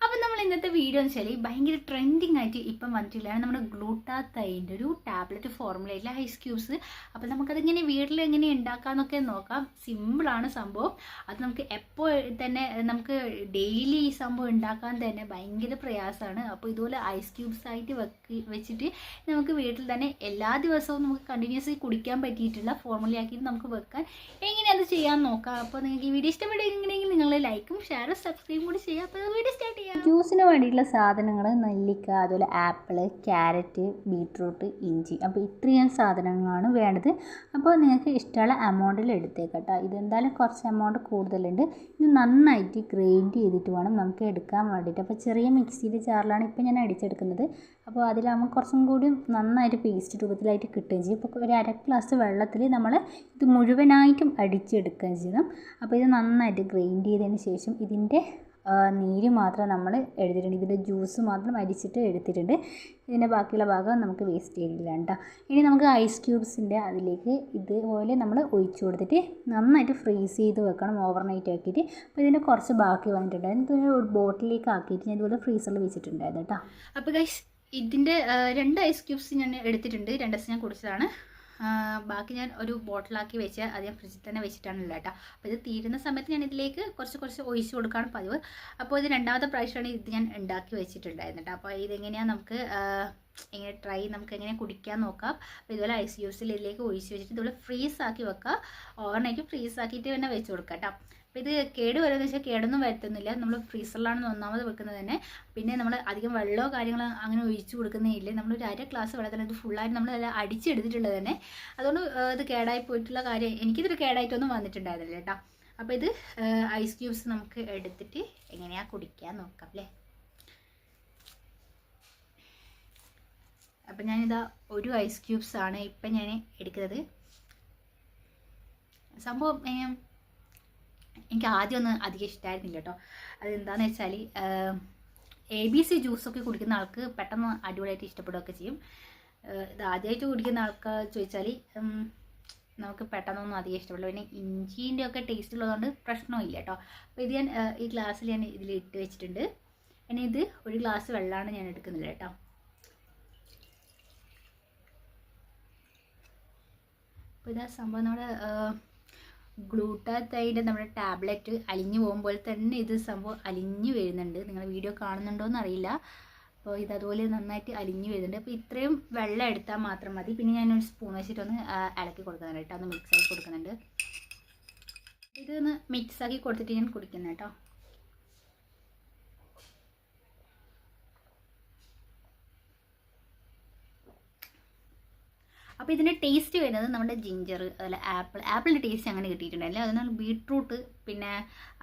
അപ്പം നമ്മൾ ഇന്നത്തെ വീഡിയോ എന്ന് വെച്ചാൽ ഭയങ്കര ട്രെൻഡിങ് ആയിട്ട് ഇപ്പം വന്നിട്ടുള്ളതാണ് നമ്മുടെ ഗ്ലൂട്ടാത്തൈന്റെ ഒരു ടാബ്ലറ്റ് ഫോർമുലയിലെ ഐസ് ക്യൂബ്സ് അപ്പം നമുക്കതിങ്ങനെ വീട്ടിൽ എങ്ങനെ ഉണ്ടാക്കാമെന്നൊക്കെ നോക്കാം. സിമ്പിളാണ് സംഭവം. അത് നമുക്ക് എപ്പോൾ തന്നെ നമുക്ക് ഡെയിലി ഈ സംഭവം ഉണ്ടാക്കാൻ തന്നെ ഭയങ്കര പ്രയാസമാണ്. അപ്പോൾ ഇതുപോലെ ഐസ് ക്യൂബ്സ് ആയിട്ട് വെക്കി വെച്ചിട്ട് നമുക്ക് വീട്ടിൽ തന്നെ എല്ലാ ദിവസവും നമുക്ക് കണ്ടിന്യൂസ്ലി കുടിക്കാൻ പറ്റിയിട്ടുള്ള ഫോർമുലയാക്കി നമുക്ക് വെക്കാൻ എങ്ങനെ അത് ചെയ്യാൻ നോക്കാം. അപ്പോൾ നിങ്ങൾക്ക് ഈ വീഡിയോ ഇഷ്ടപ്പെടുകയാണെങ്കിൽ നിങ്ങൾ ലൈക്കും ഷെയറും സബ്സ്ക്രൈബും കൂടി ചെയ്യുക. അപ്പോൾ വീഡിയോ സ്റ്റാർട്ട് ചെയ്യാം. ജ്യൂസിന് വേണ്ടിയിട്ടുള്ള സാധനങ്ങൾ നെല്ലിക്ക അതുപോലെ ആപ്പിൾ ക്യാരറ്റ് ബീട്രൂട്ട് ഇഞ്ചി. അപ്പോൾ ഇത്രയും സാധനങ്ങളാണ് വേണ്ടത്. അപ്പോൾ നിങ്ങൾക്ക് ഇഷ്ടമുള്ള എമൗണ്ടിൽ എടുത്തേക്കട്ടോ ഇതെന്തായാലും കുറച്ച് എമൗണ്ട് കൂടുതലുണ്ട്. ഇത് നന്നായിട്ട് ഗ്രൈൻഡ് ചെയ്തിട്ട് വേണം നമുക്ക് എടുക്കാൻ വേണ്ടിയിട്ട്. അപ്പോൾ ചെറിയ മിക്സിയുടെ ജാറിലാണ് ഇപ്പോൾ ഞാൻ അടിച്ചെടുക്കുന്നത്. അപ്പോൾ അതിലാകുമ്പോൾ കുറച്ചും കൂടി നന്നായിട്ട് പേസ്റ്റ് രൂപത്തിലായിട്ട് കിട്ടുകയും ചെയ്യും. ഇപ്പോൾ ഒരു അര ഗ്ലാസ് വെള്ളത്തിൽ നമ്മൾ ഇത് മുഴുവനായിട്ടും അടിച്ചെടുക്കുകയും ചെയ്യണം അപ്പോൾ ഇത് നന്നായിട്ട് ഗ്രൈൻഡ് ചെയ്തതിന് ശേഷം ഇതിന്റെ നീര് മാത്രം നമ്മൾ എടുത്തിട്ടുണ്ട് ഇതിന്റെ ജ്യൂസ് മാത്രം അരിച്ചിട്ട് എടുത്തിട്ടുണ്ട്. ഇതിന്റെ ബാക്കിയുള്ള ഭാഗം നമുക്ക് വേസ്റ്റ് ചെയ്യില്ല കേട്ടോ ഇനി നമുക്ക് ഐസ് ക്യൂബ്സിന്റെ അതിലേക്ക് ഇതുപോലെ നമ്മൾ ഒഴിച്ചു കൊടുത്തിട്ട് നന്നായിട്ട് ഫ്രീസ് ചെയ്ത് വെക്കണം. ഓവർനൈറ്റ് ആക്കിയിട്ട്. അപ്പോൾ ഇതിന്റെ കുറച്ച് ബാക്കി വന്നിട്ടുണ്ടായിരുന്നു ഇതൊരു ഒരു ബോട്ടിലേക്ക് ആക്കിയിട്ട് ഞാൻ ഇതുപോലെ ഫ്രീസറിൽ വെച്ചിട്ടുണ്ടായിരുന്നു കേട്ടോ അപ്പോൾ ഇതിന്റെ രണ്ട് ഐസ് ക്യൂബ്സ് ഞാൻ എടുത്തിട്ടുണ്ട്. രണ്ടസ് ഞാൻ കുടിച്ചതാണ്. ബാക്കി ഞാൻ ഒരു ബോട്ടിലാക്കി വെച്ച് അത് ഞാൻ ഫ്രിഡ്ജിൽ തന്നെ വെച്ചിട്ടാണല്ലോ കേട്ടോ. അപ്പോൾ ഇത് തീരുന്ന സമയത്ത് ഞാൻ ഇതിലേക്ക് കുറച്ച് കുറച്ച് ഒഴിച്ച് കൊടുക്കുകയാണ് പതിവ്. അപ്പോൾ ഇത് രണ്ടാമത്തെ പ്രാവശ്യമാണ് ഇത് ഞാൻ ഉണ്ടാക്കി വെച്ചിട്ടുണ്ടായിരുന്നു കേട്ടോ. അപ്പോൾ ഇതെങ്ങനെയാണ് നമുക്ക് ആ, എങ്ങനെ ട്രൈ നമുക്ക് എങ്ങനെ കുടിക്കാൻ നോക്കാം. അപ്പോൾ ഇതുപോലെ ഐസ് ക്യൂബ്സിൽ ഇതിലേക്ക് ഒഴിച്ച് വെച്ചിട്ട് ഇതുപോലെ ഫ്രീസ് ആക്കി വെക്കുക ഓവറിനേക്ക് ഫ്രീസ് ആക്കിയിട്ട് തന്നെ വെച്ച് കൊടുക്കുക കേട്ടോ. അപ്പോൾ ഇത് കേട് വരുമെന്ന് വെച്ചാൽ കേടൊന്നും വരുത്തുന്നില്ല. നമ്മൾ ഫ്രീസറിലാണ് ഒന്നാമത് വെക്കുന്നത് തന്നെ. പിന്നെ നമ്മൾ അധികം വെള്ളമോ കാര്യങ്ങളോ അങ്ങനെ ഒഴിച്ചു കൊടുക്കുന്നേയില്ല നമ്മൾ ഒരു അര ഗ്ലാസ് വെള്ളത്തിൽ ഇത് ഫുള്ളായിട്ട് നമ്മൾ നല്ല അടിച്ചെടുത്തിട്ടുള്ളത് തന്നെ. അതുകൊണ്ട് ഇത് കേടായി പോയിട്ടുള്ള കാര്യം എനിക്കിതൊരു കേടായിട്ടൊന്നും വന്നിട്ടുണ്ടായിരുന്നില്ല കേട്ടോ. അപ്പോൾ ഇത് ഐസ് ക്യൂബ്സ് നമുക്ക് എടുത്തിട്ട് എങ്ങനെയാണ് കുടിക്കാൻ നോക്കാം അല്ലേ? അപ്പം ഞാനിതാ ഒരു ഐസ് ക്യൂബ്സ് ആണ് ഇപ്പം ഞാൻ എടുക്കുന്നത്. സംഭവം എനിക്ക് ആദ്യം ആദ്യമൊന്നും അധികം ഇഷ്ടമായിരുന്നില്ല കേട്ടോ അതെന്താണെന്ന് വെച്ചാൽ എ ബി സി ജ്യൂസൊക്കെ കുടിക്കുന്ന ആൾക്ക് പെട്ടെന്ന് അടിപൊളിയായിട്ട് ഇഷ്ടപ്പെടുകയൊക്കെ ചെയ്യും. ഇത് ആദ്യമായിട്ട് കുടിക്കുന്ന ആൾക്ക് ചോദിച്ചാൽ നമുക്ക് പെട്ടെന്നൊന്നും അധികം ഇഷ്ടപ്പെടില്ല. പിന്നെ ഇഞ്ചീന്റെ ഒക്കെ ടേസ്റ്റ് ഉള്ളതുകൊണ്ട് പ്രശ്നമില്ല കേട്ടോ അപ്പോൾ ഇത് ഞാൻ ഈ ഗ്ലാസ്സിൽ ഞാൻ ഇതിൽ ഇട്ട് വെച്ചിട്ടുണ്ട്. ഇനി ഇത് ഒരു ഗ്ലാസ് വെള്ളമാണ് ഞാൻ എടുക്കുന്നില്ല കേട്ടോ അപ്പോൾ ഇതാ സംഭവം നമ്മുടെ ഗ്ലൂട്ടാത്തൈന്റെ നമ്മുടെ ടാബ്ലറ്റ് അലിഞ്ഞു പോകുമ്പോൾ തന്നെ ഇത് സംഭവം അലിഞ്ഞു വരുന്നുണ്ട്. നിങ്ങൾ വീഡിയോ കാണുന്നുണ്ടോ എന്ന് അറിയില്ല അപ്പോൾ ഇത് അതുപോലെ നന്നായിട്ട് അലിഞ്ഞു വരുന്നുണ്ട്. അപ്പോൾ ഇത്രയും വെള്ളം എടുത്താൽ മാത്രം മതി. പിന്നെ ഞാനൊരു സ്പൂൺ വെച്ചിട്ടൊന്ന് ഇളക്കി കൊടുക്കുന്നുണ്ട് കേട്ടോ. ഒന്ന് മിക്സ് ആക്കി കൊടുക്കുന്നുണ്ട്. ഇതൊന്ന് മിക്സ് ആക്കി കൊടുത്തിട്ട് ഞാൻ കുടിക്കുന്നു കേട്ടോ. അപ്പോൾ ഇതിന്റെ ടേസ്റ്റ് വരുന്നത് നമ്മുടെ ജിഞ്ചർ അതുപോലെ ആപ്പിൾ ആപ്പിളിന്റെ ടേസ്റ്റ് അങ്ങനെ കിട്ടിയിട്ടുണ്ടായില്ല അതിനാൽ ബീട്രൂട്ട് പിന്നെ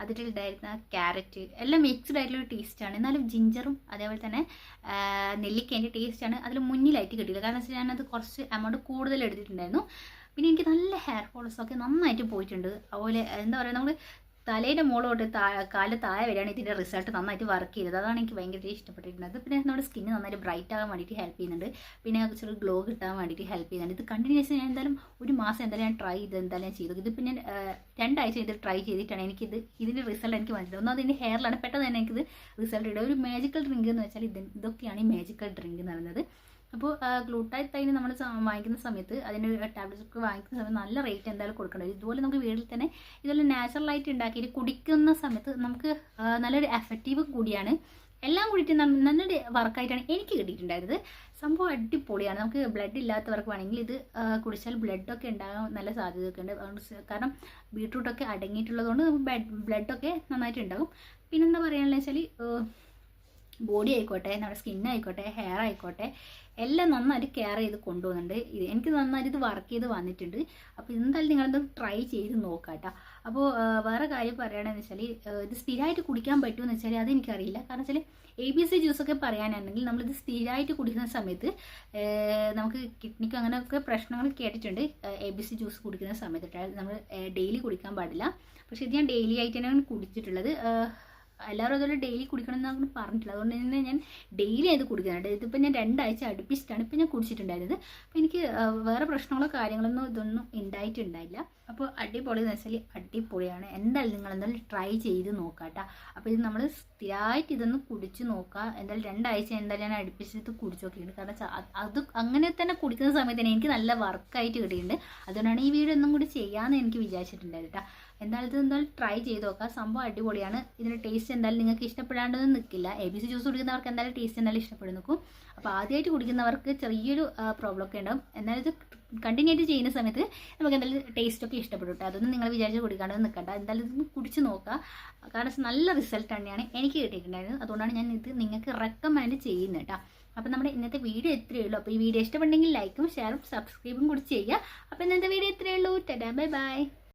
അതിലുണ്ടായിരുന്ന ക്യാരറ്റ് എല്ലാം മിക്സ്ഡ് ആയിട്ടുള്ള ടേസ്റ്റാണ് എന്നാലും ജിഞ്ചറും അതേപോലെ തന്നെ നെല്ലിക്കേന്റെ ടേസ്റ്റാണ് അതിൽ മുന്നിലായിട്ട് കിട്ടിയത്. കാരണം വെച്ചാൽ ഞാനത് കുറച്ച് എമൗണ്ട് കൂടുതൽ എടുത്തിട്ടുണ്ടായിരുന്നു. പിന്നെ എനിക്ക് നല്ല ഹെയർ ഫോൾസ് ഒക്കെ നന്നായിട്ട് പോയിട്ടുണ്ട്. അതുപോലെ എന്താ പറയുക നമ്മൾ തലേന്റെ മുകളോട്ട് താ കാൽ താഴെ വരികയാണ് ഇതിന്റെ റിസൾട്ട് നന്നായിട്ട് വർക്ക് ചെയ്തത്. അതാണ് എനിക്ക് ഭയങ്കര ഇഷ്ടപ്പെട്ടിട്ടുണ്ട് പിന്നെ നമ്മുടെ സ്കിന്ന് നന്നായിട്ട് ബ്രൈറ്റ് ആകാൻ വേണ്ടിയിട്ട് ഹെൽപ്പ് ചെയ്യുന്നുണ്ട്. പിന്നെ ചെറിയ ഗ്ലോ കിട്ടാൻ വേണ്ടിയിട്ട് ഹെൽപ്പ് ചെയ്യുന്നുണ്ട്. ഇത് കണ്ടിന്യൂസ് ഞാൻ എന്തായാലും ഒരു മാസം എന്തായാലും ഞാൻ ട്രൈ ചെയ്ത് എന്തായാലും ഞാൻ ചെയ്തു. ഞാൻ ആ, രണ്ടാഴ്ച ഇത് ട്രൈ ചെയ്തിട്ടാണ് എനിക്കിത് ഇതിന്റെ റിസൾട്ട് എനിക്ക് മനസ്സിലായത് ഒന്നാമത് ഇതിന്റെ ഹെയറിലാണ് പെട്ടെന്ന് തന്നെ എനിക്കിത് റിസൾട്ട് ഇടുക ഒരു മാജിക്കൽ ഡ്രിങ്ക് എന്ന് വെച്ചാൽ ഇത് ഇതൊക്കെയാണ് ഈ മാജിക്കൽ ഡ്രിങ്ക് എന്ന് പറയുന്നത്. അപ്പോൾ ഗ്ലൂട്ടായി തൈന് നമ്മൾ വാങ്ങിക്കുന്ന സമയത്ത് അതിന്റെ ടാബ്ലറ്റ്സ് ഒക്കെ വാങ്ങിക്കുന്ന സമയത്ത് നല്ല റേറ്റ് എന്തായാലും കൊടുക്കേണ്ടത് ഇതുപോലെ നമുക്ക് വീട്ടിൽ തന്നെ ഇതുപോലെ നാച്ചുറലായിട്ട് ഉണ്ടാക്കിയിട്ട് കുടിക്കുന്ന സമയത്ത് നമുക്ക് നല്ലൊരു എഫക്റ്റീവ് കൂടിയാണ്. എല്ലാം കൂടിയിട്ട് നല്ലൊരു വർക്കായിട്ടാണ് എനിക്ക് കിട്ടിയിട്ടുണ്ടായിരുന്നത്. സംഭവം അടിപൊളിയാണ്. നമുക്ക് ബ്ലഡ് ഇല്ലാത്തവർക്ക് വേണമെങ്കിൽ ഇത് കുടിച്ചാൽ ബ്ലഡൊക്കെ ഉണ്ടാകാൻ നല്ല സാധ്യതയൊക്കെ ഉണ്ട്. കാരണം ബീട്രൂട്ടൊക്കെ അടങ്ങിയിട്ടുള്ളതുകൊണ്ട് നമുക്ക് ബ്ലഡൊക്കെ നന്നായിട്ട് ഉണ്ടാകും പിന്നെന്താ പറയാനുള്ളത് വെച്ചാൽ ബോഡി ആയിക്കോട്ടെ നമ്മുടെ സ്കിൻ ആയിക്കോട്ടെ ഹെയർ ആയിക്കോട്ടെ എല്ലാം നന്നായിട്ട് കെയർ ചെയ്ത് കൊണ്ടുപോകുന്നുണ്ട് എനിക്ക് നന്നായിട്ട് ഇത് വർക്ക് ചെയ്ത് വന്നിട്ടുണ്ട്. അപ്പോൾ എന്തായാലും നിങ്ങളത് ട്രൈ ചെയ്ത് നോക്കാം കേട്ടോ അപ്പോൾ വേറെ കാര്യം പറയുകയാണെന്ന് വെച്ചാൽ ഇത് സ്ഥിരമായിട്ട് കുടിക്കാൻ പറ്റുമെന്ന് വെച്ചാൽ അതെനിക്കറിയില്ല. കാരണം വെച്ചാൽ എ ബി സി ജ്യൂസൊക്കെ പറയാനാണെങ്കിൽ നമ്മളിത് സ്ഥിരമായിട്ട് കുടിക്കുന്ന സമയത്ത് നമുക്ക് കിഡ്നിക്ക് അങ്ങനെയൊക്കെ പ്രശ്നങ്ങൾ കേട്ടിട്ടുണ്ട്. എ ബി സി ജ്യൂസ് കുടിക്കുന്ന സമയത്ത്. നമ്മൾ ഡെയിലി കുടിക്കാൻ പാടില്ല. പക്ഷേ ഇത് ഞാൻ ഡെയിലി ആയിട്ട് തന്നെയാണ് കുടിച്ചിട്ടുള്ളത്. എല്ലാവരും അതുപോലെ ഡെയിലി കുടിക്കണം എന്നാണ് പറഞ്ഞിട്ടില്ല. അതുകൊണ്ട് തന്നെ ഞാൻ ഡെയിലി അത് കുടിക്കുന്നുണ്ട് ഇതിപ്പോൾ ഞാൻ രണ്ടാഴ്ച അടുപ്പിച്ചിട്ടാണ് ഇപ്പം ഞാൻ കുടിച്ചിട്ടുണ്ടായിരുന്നത്. അപ്പോൾ എനിക്ക് വേറെ പ്രശ്നങ്ങളോ കാര്യങ്ങളൊന്നും ഇതൊന്നും ഉണ്ടായിട്ടുണ്ടായില്ല അപ്പോൾ അടിപൊളി എന്ന് വെച്ചാൽ അടിപൊളിയാണ്. എന്തായാലും നിങ്ങൾ എന്തായാലും ട്രൈ ചെയ്ത് നോക്കാം കേട്ടോ അപ്പോൾ ഇത് നമ്മൾ സ്ഥിരമായിട്ട് ഇതൊന്ന് കുടിച്ച് നോക്കുക എന്തായാലും രണ്ടാഴ്ച എന്തായാലും ഞാൻ അടുപ്പിച്ചിട്ട് കുടിച്ച് നോക്കിയിട്ടുണ്ട് കാരണം അത് അങ്ങനെ തന്നെ കുടിക്കുന്ന സമയത്ത് തന്നെ എനിക്ക് നല്ല വർക്കായിട്ട് കിട്ടിയിട്ടുണ്ട്. അതുകൊണ്ടാണ് ഈ വീഡിയോ ഒന്നും കൂടി ചെയ്യാമെന്ന് എനിക്ക് വിചാരിച്ചിട്ടുണ്ടായിരുന്നു കേട്ടോ എന്തായാലും ഇത് എന്തായാലും ട്രൈ ചെയ്ത് നോക്കുക. സംഭവം അടിപൊളിയാണ്. ഇതിന്റെ ടേസ്റ്റ് എന്തായാലും നിങ്ങൾക്ക് ഇഷ്ടപ്പെടാണ്ടൊന്നും നിൽക്കില്ല. എ ബി സി ജ്യൂസ് കുടിക്കുന്നവർക്ക് എന്തായാലും ടേസ്റ്റ് എന്തായാലും ഇഷ്ടപ്പെടും നിൽക്കും. അപ്പോൾ ആദ്യമായിട്ട് കുടിക്കുന്നവർക്ക് ചെറിയൊരു പ്രോബ്ലം ഒക്കെ ഉണ്ടാവും. എന്നാലും ഇത് കണ്ടിന്യൂ ആയിട്ട് ചെയ്യുന്ന സമയത്ത് നമുക്ക് എന്തായാലും ടേസ്റ്റ് ഒക്കെ ഇഷ്ടപ്പെടും അതൊന്നും നിങ്ങൾ വിചാരിച്ച് കുടിക്കാണ്ട് നിൽക്കണ്ട. എന്തായാലും ഇത് കുടിച്ച് നോക്കുക. കാരണം നല്ല റിസൾട്ട് തന്നെയാണ് എനിക്ക് കിട്ടിയിട്ടുണ്ടായിരുന്നത്. അതുകൊണ്ടാണ് ഞാൻ ഇത് നിങ്ങൾക്ക് റെക്കമെൻഡ് ചെയ്യുന്നത് കേട്ടോ. അപ്പം നമ്മുടെ ഇന്നത്തെ വീഡിയോ ഇത്രയേ ഉള്ളൂ. അപ്പോൾ ഈ വീഡിയോ ഇഷ്ടപ്പെട്ടെങ്കിൽ ലൈക്കും ഷെയറും സബ്സ്ക്രൈബും കൂടി ചെയ്യുക. അപ്പോൾ ഇന്നത്തെ വീഡിയോ ഇത്രയേ ഉള്ളൂ. ടാ ബൈ ബൈ